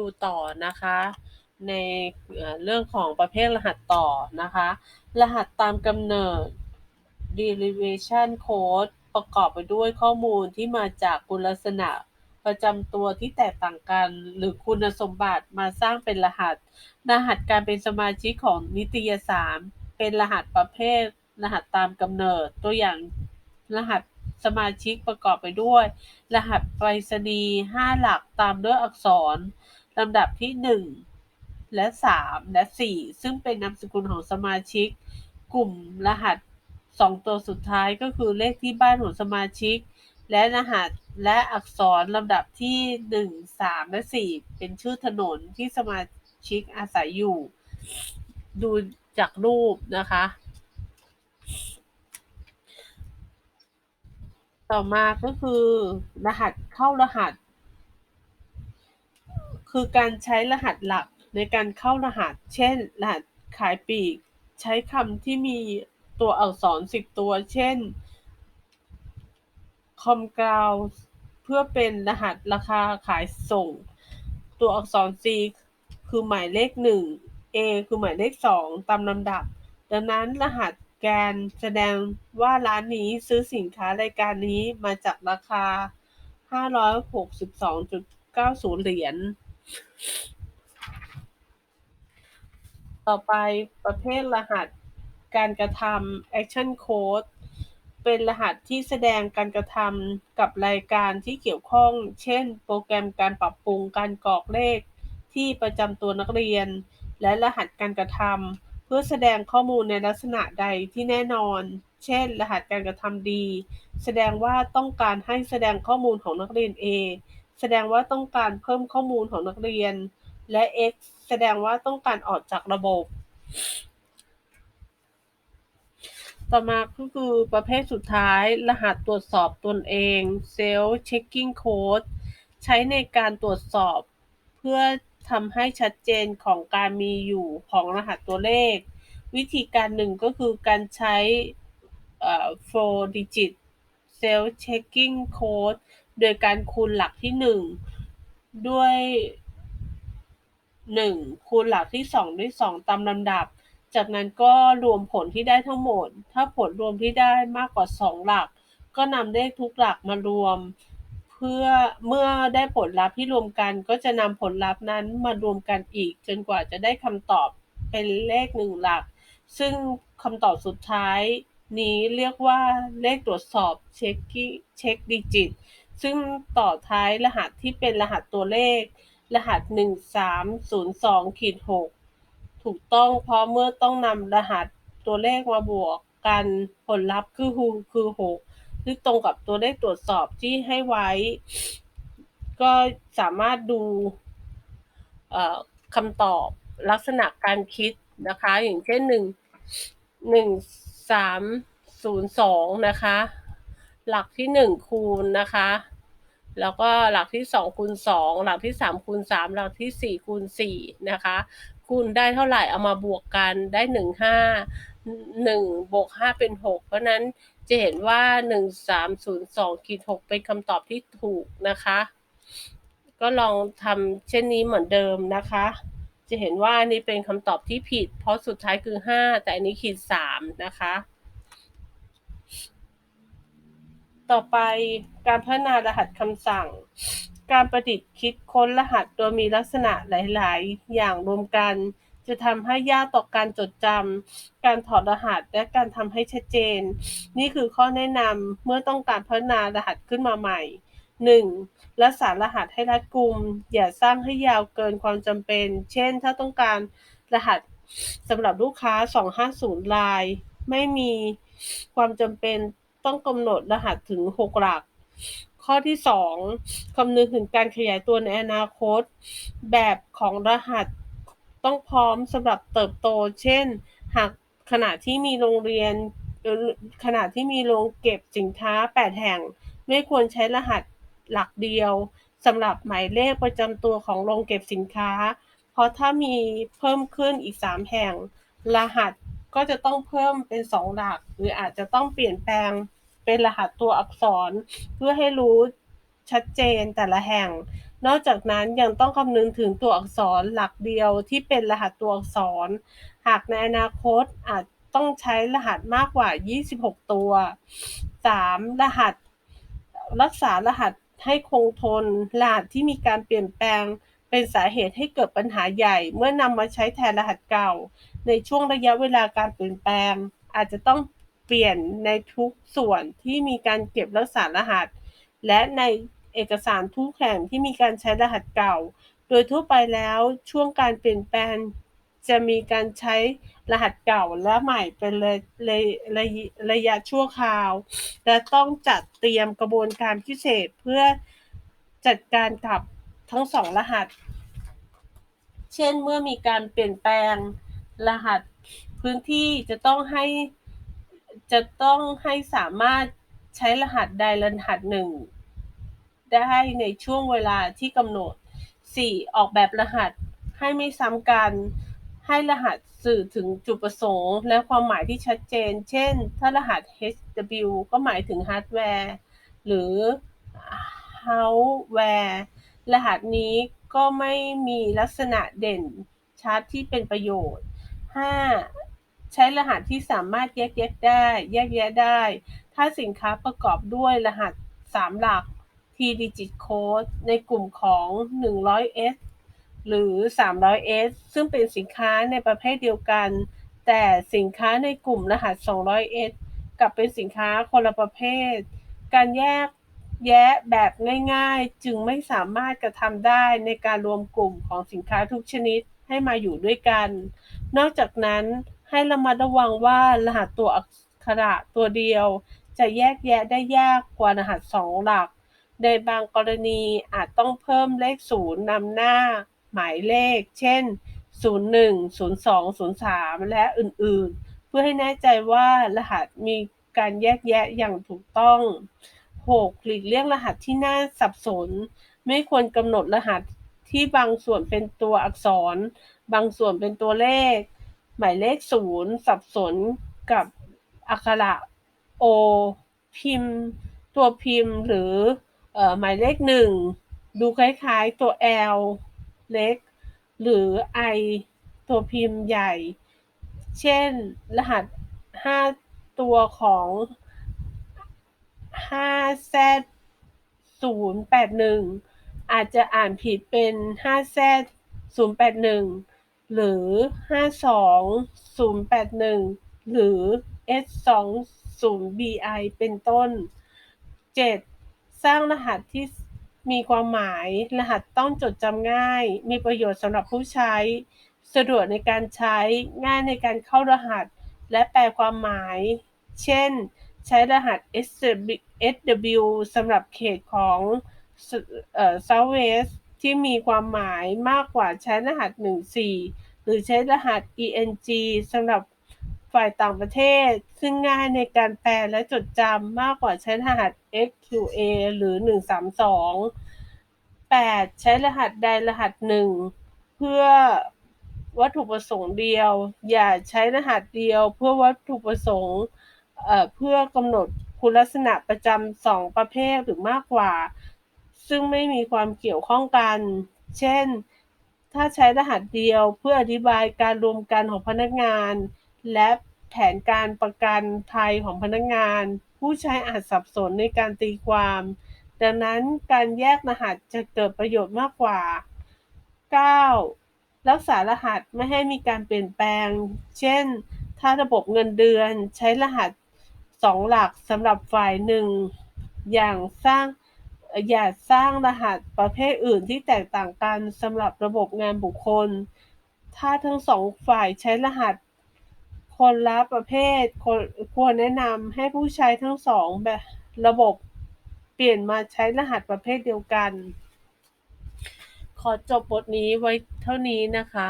ดูต่อนะคะ ในเรื่องของประเภทรหัสต่อนะคะ รหัสตามกำเนิด derivation code ประกอบไปด้วยข้อมูลที่มาจากคุณลักษณะประจำตัวที่แตกต่างกัน หรือคุณสมบัติมาสร้างเป็นรหัส รหัสการเป็นสมาชิกของนิตยสาร เป็นรหัสประเภท รหัสตามกำเนิด ตัวอย่างรหัสสมาชิกประกอบไปด้วย รหัสไปรษณีย์5หลักตามด้วยอักษร ลำดับที่ 1 และ 3 และ 4 ซึ่งเป็นนามสกุลของสมาชิก กลุ่มรหัส 2 ตัวสุดท้ายก็คือเลขที่บ้านของสมาชิก และรหัสและอักษรลำดับที่ 1 3 และ 4 เป็นชื่อถนนที่สมาชิกอาศัยอยู่ ดูจากรูปนะคะ ต่อมาก็คือรหัสเข้ารหัส คือการใช้รหัสหลักในการเข้ารหัส เช่น รหัสขายปลีก ใช้คำที่มีตัวอักษร 10 ตัว เช่นคอมกราวเพื่อเป็นรหัสราคาขายส่ง ตัวอักษร C คือหมายเลข 1 A คือหมายเลข 2 ตามลำดับ ดังนั้นรหัสแกนแสดงว่าร้านนี้ซื้อสินค้ารายการนี้มาจากราคา 562.90 เหรียญ ต่อไปประเภทรหัสการกระทำ action code เป็นรหัสที่แสดงการกระทำกับรายการที่เกี่ยวข้อง เช่น โปรแกรมการปรับปรุงการกรอกเลขที่ประจำตัวนักเรียน และรหัสการกระทำเพื่อแสดงข้อมูลในลักษณะใดที่แน่นอน เช่น รหัสการกระทำ D แสดงว่าต้องการให้แสดงข้อมูลของนักเรียน A แสดงว่าต้องการเพิ่มข้อมูลของนักเรียน และ X แสดงว่าต้องการออกจากระบบ ต่อมาก็คือประเภทสุดท้าย รหัสตรวจสอบตนเอง self checking code ใช้ในการตรวจสอบเพื่อทำให้ชัดเจนของการมีอยู่ของรหัสตัวเลข วิธีการหนึ่งก็คือการใช้ four digit self checking code โดยการคูณหลักที่1ด้วย1คูณหลักที่2ด้วย2ตามลำดับ จากนั้นก็รวมผลที่ได้ทั้งหมด ถ้าผลรวมที่ได้มากกว่า2หลัก ก็นำเลขทุกหลักมารวม เพื่อเมื่อได้ผลลัพธ์ที่รวมกันก็จะนำผลลัพธ์นั้นมารวมกันอีก จนกว่าจะได้คำตอบเป็นเลข1หลัก ซึ่งคำตอบสุดท้ายนี้เรียกว่าเลขตรวจสอบ checking check digit ซึ่งต่อท้ายรหัสที่เป็นรหัสตัวเลข รหัส 1302ขีด6ถูกต้องเพราะเมื่อต้องนำรหัสตัวเลขมาบวกกันผลลัพธ์คือคือ 6 ซึ่งตรงกับตัวเลขตรวจสอบที่ให้ไว้ ก็สามารถดูคำตอบลักษณะการคิดนะคะ อย่างเช่น 1 1 3 0 2 นะคะ หลักที่ 1 คูณนะคะ แล้วก็หลักที่2คูณ2หลักที่3คูณ3หลักที่4คูณ4นะคะคูณได้เท่าไหร่เอามาบวกกันได้1 5 1บวก5เป็น 6 เพราะนั้นจะเห็นว่า 1302ขีด6เป็นคำตอบที่ถูกนะคะ ก็ลองทำเช่นนี้เหมือนเดิมนะคะ จะเห็นว่านี่เป็นคำตอบที่ผิด เพราะสุดท้ายคือ 5 แต่อันนี้ขีด3นะคะ ต่อไปการพัฒนารหัสคำสั่ง การประดิษฐ์คิดค้นรหัสโดยมีลักษณะหลาย ๆ อย่างรวมกัน จะทำให้ยากต่อการจดจำการถอดรหัสและการทำให้ชัดเจน นี่คือข้อแนะนำเมื่อต้องการพัฒนารหัสขึ้นมาใหม่ 1. รักษารหัสให้รัดกุม อย่าสร้างให้ยาวเกินความจำเป็น เช่น ถ้าต้องการรหัสสำหรับลูกค้า 250ลาย ไม่มีความจำเป็น ต้องกำหนดรหัสถึง 6 หลัก ข้อที่ 2 คำนึงถึงการขยายตัวในอนาคต แบบของรหัสต้องพร้อมสำหรับเติบโต เช่น หากขณะที่มีโรงเรียนขณะที่มีโรงเก็บสินค้า 8 แห่ง ไม่ควรใช้รหัสหลักเดียวสำหรับหมายเลขประจำตัวของโรงเก็บสินค้า เพราะถ้ามีเพิ่มขึ้นอีก 3 แห่ง รหัส ก็จะต้องเพิ่มเป็น2หลัก หรืออาจจะต้องเปลี่ยนแปลงเป็นรหัสตัวอักษร เพื่อให้รู้ชัดเจนแต่ละแห่ง นอกจากนั้นยังต้องคำนึงถึงตัวอักษรหลักเดียวที่เป็นรหัสตัวอักษร หากในอนาคตอาจต้องใช้รหัสมากกว่า 26 ตัว 3. รหัส รักษารหัสให้คงทนรหัสที่มีการเปลี่ยนแปลงเป็นสาเหตุให้เกิดปัญหาใหญ่ เมื่อนำมาใช้แทนรหัสเก่า ในช่วงระยะเวลาการเปลี่ยนแปลง อาจจะต้องเปลี่ยนในทุกส่วนที่มีการเก็บรักษารหัส และในเอกสารทุกแห่งที่มีการใช้รหัสเก่า โดยทั่วไปแล้วช่วงการเปลี่ยนแปลง จะมีการใช้รหัสเก่าและใหม่เป็นระระระระยะชั่วคราว และต้องจัดเตรียมกระบวนการพิเศษเพื่อจัดการกับทั้งสองรหัส เช่นเมื่อมีการเปลี่ยนแปลง รหัสพื้นที่จะต้องให้จะต้องให้สามารถใช้รหัสใดรหัสหนึ่งได้ในช่วงเวลาที่กำหนด 4. ออกแบบรหัสให้ไม่ซ้ำกัน ให้รหัสสื่อถึงจุดประสงค์ และความหมายที่ชัดเจน เช่น ถ้ารหัส HW ก็หมายถึงฮาร์ดแวร์ หรือ Hardware รหัสนี้ก็ไม่มีลักษณะเด่นชัดที่เป็นประโยชน์ 5. ใช้รหัสที่สามารถแยกแยะได้ แยกแยะได้ ถ้าสินค้าประกอบด้วยรหัส3หลัก T digit code ในกลุ่มของ 100S หรือ 300S ซึ่งเป็นสินค้าในประเภทเดียวกัน แต่สินค้าในกลุ่มรหัส 200S กลับเป็นสินค้าคนละประเภท การแยกแยะแบบง่ายๆ จึงไม่สามารถกระทำได้ในการรวมกลุ่มของสินค้าทุกชนิดให้มาอยู่ด้วยกัน นอกจากนั้นให้ระมัดระวังว่ารหัสตัวอักขระตัวเดียว จะแยกแยะได้ยากกว่ารหัสสองหลัก ในบางกรณีอาจต้องเพิ่มเลขศูนย์นำหน้า หมายเลข เช่น 01 02 03 และอื่นๆ เพื่อให้แน่ใจว่ารหัสมีการแยกแยะอย่างถูกต้อง 6. หลีกเลี่ยงรหัสที่น่าสับสน ไม่ควรกำหนดรหัส ที่บางส่วนเป็นตัวอักษร บางส่วนเป็นตัวเลข หมายเลขศูนย์สับสนกับอักขระ O พิมพ์ ตัวพิมพ์หรือเอ่อหมายเลขหนึ่งดูคล้ายๆตัว L เล็ก หรือ I ตัวพิมพ์ใหญ่ เช่น รหัส 5 ตัวของ 5Z 081 อาจจะอ่านผิดเป็น 5Z 081 หรือ 52 081 หรือ S20BI เป็นต้น 7. สร้างรหัสที่มีความหมาย รหัสต้องจดจำง่าย มีประโยชน์สำหรับผู้ใช้ สะดวกในการใช้ ง่ายในการเข้ารหัส และแปลความหมาย เช่น ใช้รหัส SW สำหรับเขตของ Southwest ที่มีความหมายมากกว่าใช้รหัส 14 หรือใช้รหัส ENG สำหรับฝ่ายต่างประเทศ ซึ่งง่ายในการแปลและจดจำมากกว่าใช้รหัส XQA หรือ 132 8. ใช้รหัสใดรหัสหนึ่งเพื่อวัตถุประสงค์เดียว อย่าใช้รหัสเดียวเพื่อวัตถุประสงค์เพื่อกำหนดคุณลักษณะประจำสองประเภทหรือมากกว่า ซึ่งไม่มีความเกี่ยวข้องกัน เช่น ถ้าใช้รหัสเดียวเพื่ออธิบายการรวมกันของพนักงาน และแผนการประกันภัยของพนักงาน ผู้ใช้อาจสับสนในการตีความ ดังนั้นการแยกรหัสจะเกิดประโยชน์มากกว่า 9. รักษารหัสไม่ให้มีการเปลี่ยนแปลง เช่น ถ้าระบบเงินเดือนใช้รหัสสองหลักสำหรับฝ่ายหนึ่ง อย่างสร้าง อย่าสร้างรหัสประเภทอื่นที่แตกต่างกันสำหรับระบบงานบุคคล ถ้าทั้งสองฝ่ายใช้รหัสคนละประเภทควรแนะนำให้ผู้ใช้ทั้งสองแบบระบบเปลี่ยนมาใช้รหัสประเภทเดียวกัน ขอจบบทนี้ไว้เท่านี้นะคะ